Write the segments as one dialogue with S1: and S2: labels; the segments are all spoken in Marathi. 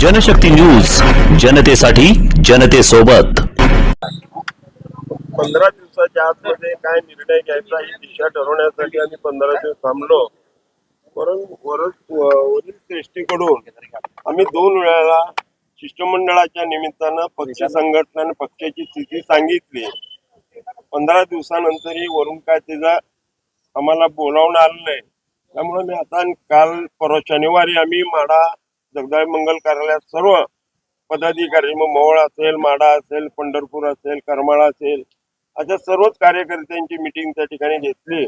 S1: जनशक्ती न्यूज जनतेसाठी जनतेसोबत.
S2: पंधरा दिवसाच्या आतमध्ये काय निर्णय घ्यायचा ही दिशा ठरवण्यासाठी आम्ही पंधरा दिवस थांबलो. परंतु वरील श्रेष्ठीकडून आम्ही दोन वेळाला शिष्टमंडळाच्या निमित्तानं पक्ष संघटना आणि पक्षाची स्थिती सांगितली. पंधरा दिवसानंतरही वरून काय त्याचा आम्हाला बोलावणं आलं नाही. त्यामुळे मी आता काल परवा शनिवारी आम्ही माडा जगदाळ मंगल कार्यालयात सर्व पदाधिकारी मग मोहोळ असेल माडा असेल पंढरपूर असेल करमाळा असेल अशा सर्वच कार्यकर्त्यांची मिटिंग त्या ठिकाणी घेतली.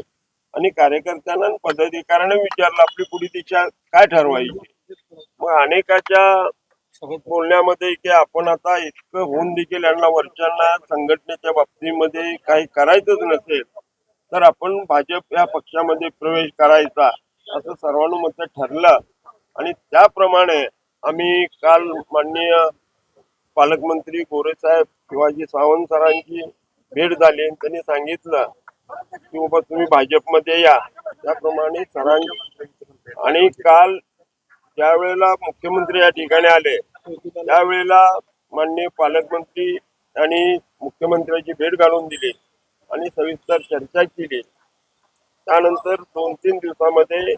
S2: आणि कार्यकर्त्यांना पदाधिकाऱ्यांना विचारलं आपली पुढे दिशा काय ठरवायची? मग अनेकाच्या बोलण्यामध्ये की आपण आता इतकं होऊन देखील यांना वरच्यांना संघटनेच्या बाबतीमध्ये काही करायचंच नसेल तर आपण भाजप या पक्षामध्ये प्रवेश करायचा असं सर्वानुमत ठरलं. आणि त्याप्रमाणे आम्ही काल माननीय पालकमंत्री गोरेसाहेब शिवाजी सावंत सरांची भेट झाली आणि त्यांनी सांगितलं की बाबा तुम्ही भाजपमध्ये या. त्याप्रमाणे सरांनी आणि काल ज्यावेळेला मुख्यमंत्री या ठिकाणी आले त्यावेळेला माननीय पालकमंत्री आणि मुख्यमंत्र्यांची भेट घालून दिली आणि सविस्तर चर्चा केली. त्यानंतर दोन तीन दिवसामध्ये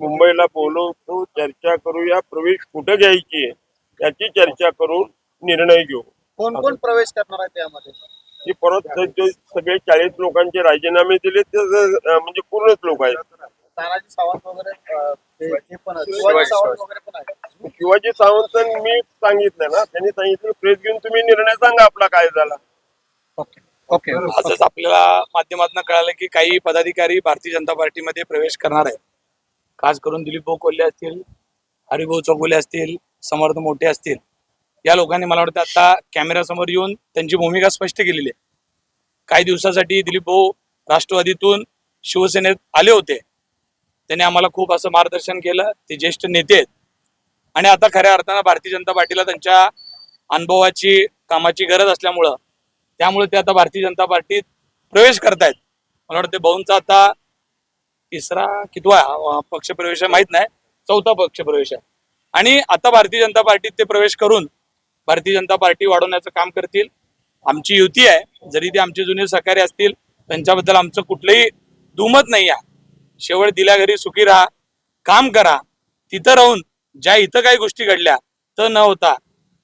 S2: मुंबईला बोलवतो चर्चा करूया. प्रवेश कुठं घ्यायची याची चर्चा करून निर्णय घेऊ.
S3: कोण कोण प्रवेश करणार आहे त्यामध्ये?
S2: की परत जे सगळे चाळीस लोकांचे राजीनामे दिले ते म्हणजे पूर्णच लोक आहेत.
S3: तानाजी सावंत वगैरे अं, ते हे पण आहेत. शिवाजी सावंत वगैरे पण आहेत.
S2: शिवाजी सावंत मी सांगितलं ना त्यांनी सांगितलं प्रेस घेऊन तुम्ही निर्णय सांगा आपला काय झाला.
S3: ओके. ओके.
S4: असंच आपल्याला माध्यमातून कळालं की काही पदाधिकारी भारतीय जनता पार्टीमध्ये प्रवेश करणार आहेत. खास करून दिलीप भाऊ कोल्हे असतील हरिभाऊ चौगुले असतील समर्थ मोठे असतील या लोकांनी मला वाटतं आता कॅमेऱ्यासमोर येऊन त्यांची भूमिका स्पष्ट केलेली आहे. काही दिवसासाठी दिलीप भाऊ राष्ट्रवादीतून शिवसेनेत आले होते. त्यांनी आम्हाला खूप असं मार्गदर्शन केलं. ते ज्येष्ठ नेते आहेत. आणि आता खऱ्या अर्थानं भारतीय जनता पार्टीला त्यांच्या अनुभवाची कामाची गरज असल्यामुळं त्यामुळे ते आता भारतीय जनता पार्टीत प्रवेश करतायत. मला वाटतं भाऊंचा आता तिसरा कितवा पक्षप्रवेश पक्ष प्रवेश आहे माहीत नाही चौथा पक्ष प्रवेश आहे. आणि आता भारतीय जनता पार्टीत ते प्रवेश करून भारतीय जनता पार्टी वाढवण्याचं काम करतील. आमची युती आहे जरी ते आमचे जुने सहकारी असतील त्यांच्याबद्दल आमचं कुठलंही दुमत नाही आहे. शेवट दिल्या घरी सुखी राहा काम करा. तिथं राहून ज्या इथं काही गोष्टी घडल्या तर न होता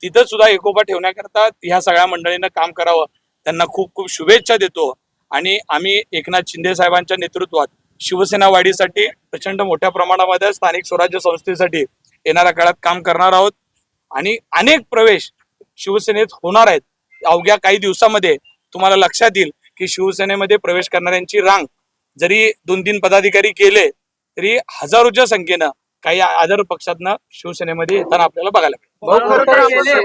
S4: तिथं सुद्धा एकोपा ठेवण्याकरता ह्या सगळ्या मंडळींना काम करावं. त्यांना खूप खूप शुभेच्छा देतो. आणि आम्ही एकनाथ शिंदे साहेबांच्या नेतृत्वात शिवसेना वाढीसाठी प्रचंड मोठ्या प्रमाणामध्ये स्थानिक स्वराज्य संस्थेसाठी येणाऱ्या काळात काम करणार आहोत. आणि अनेक प्रवेश शिवसेनेत होणार आहेत. अवघ्या काही दिवसामध्ये तुम्हाला लक्षात येईल की शिवसेनेमध्ये प्रवेश करणाऱ्यांची रांग जरी दोन तीन पदाधिकारी केले तरी हजारोच्या संख्येनं काही आदर पक्षातनं शिवसेनेमध्ये येताना आपल्याला बघायला मिळेल.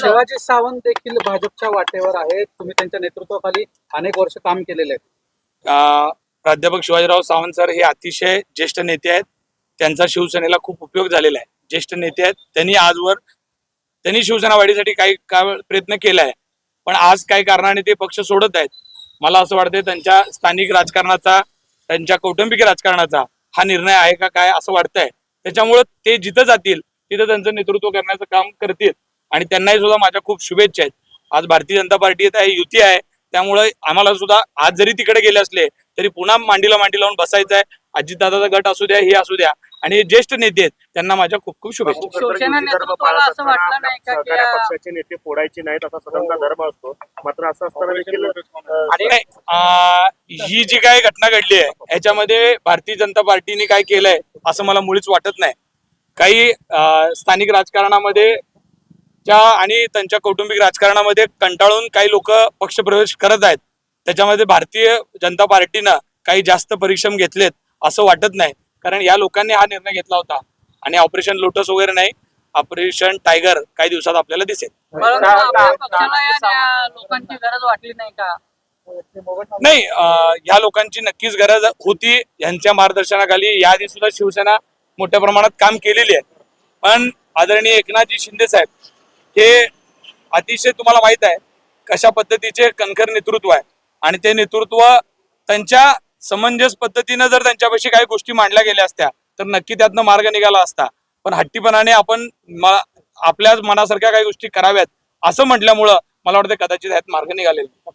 S3: शिवाजी सावंत देखील भाजपच्या वाटेवर आहेत. तुम्ही त्यांच्या नेतृत्वाखाली अनेक वर्ष काम केलेले आहे
S4: अं, प्राध्यापक शिवाजीराव सावंत सर हे अतिशय ज्येष्ठ नेते आहेत. त्यांचा शिवसेनेला खूप उपयोग झालेला आहे. ज्येष्ठ नेते आहेत. त्यांनी आजवर त्यांनी शिवसेना वाढीसाठी काही काळ प्रयत्न केला आहे. पण आज काही कारणाने ते पक्ष सोडत आहेत? मला असं वाटतंय त्यांच्या स्थानिक राजकारणाचा त्यांच्या कौटुंबिक राजकारणाचा हा निर्णय आहे का काय असं वाटतंय. त्याच्यामुळं ते जिथं जातील तिथं त्यांचं नेतृत्व करण्याचं काम करतील. आणि त्यांनाही सुद्धा माझ्या खूप शुभेच्छा आहेत. आज भारतीय जनता पार्टी आहे युती आहे. त्यामुळे आम्हाला सुद्धा आज जरी तिकडे गेले असले तरी पुन्हा मांडीला मांडी लावून बसायचं आहे अजितदादाचा गट असू द्या हे असू द्या. आणि हे ज्येष्ठ नेते आहेत त्यांना माझ्या खूप खूप शुभेच्छा.
S5: शिवसेना नेतृत्वाला असं वाटलं नाही का की
S2: सहकारी
S5: या-
S2: पक्षाचे नेते फोडायचे नाहीत असा स्वतंत्र धर्म असतो. मात्र असं असताना देखील
S4: नाही, अं, ही जी काही घटना घडली आहे याच्यामध्ये भारतीय जनता पार्टीने काय केलंय असं मला मुळीच वाटत नाही. काही स्थानिक राजकारणामध्ये त्या आणि त्यांच्या कौटुंबिक राजकारणामध्ये कंटाळून काही लोक पक्षप्रवेश करत आहेत. त्याच्यामध्ये भारतीय जनता पार्टीनं काही जास्त परिश्रम घेतलेत असं वाटत नाही. कारण या लोकांनी हा निर्णय घेतला होता. आणि ऑपरेशन लोटस वगैरे नाही ऑपरेशन टायगर काही दिवसात आपल्याला दिसेल.
S5: या या नाही का?
S4: नाही अं, या लोकांची नक्कीच गरज होती यांच्या मार्गदर्शनाखाली. याआधी सुद्धा शिवसेना मोठ्या प्रमाणात काम केलेली आहे. पण आदरणीय एकनाथजी शिंदे साहेब हे अतिशय तुम्हाला माहीत आहे कशा पद्धतीचे कणखर नेतृत्व आहे. आणि ते नेतृत्व त्यांच्या समंजस पद्धतीनं जर त्यांच्यापाशी काही गोष्टी मांडल्या गेल्या असत्या तर नक्की त्यातनं मार्ग निघाला असता. पण हट्टीपणाने आपण आपल्याच मनासारख्या काही गोष्टी कराव्यात असं म्हटल्यामुळं मला वाटतं कदाचित ह्यात मार्ग निघालेला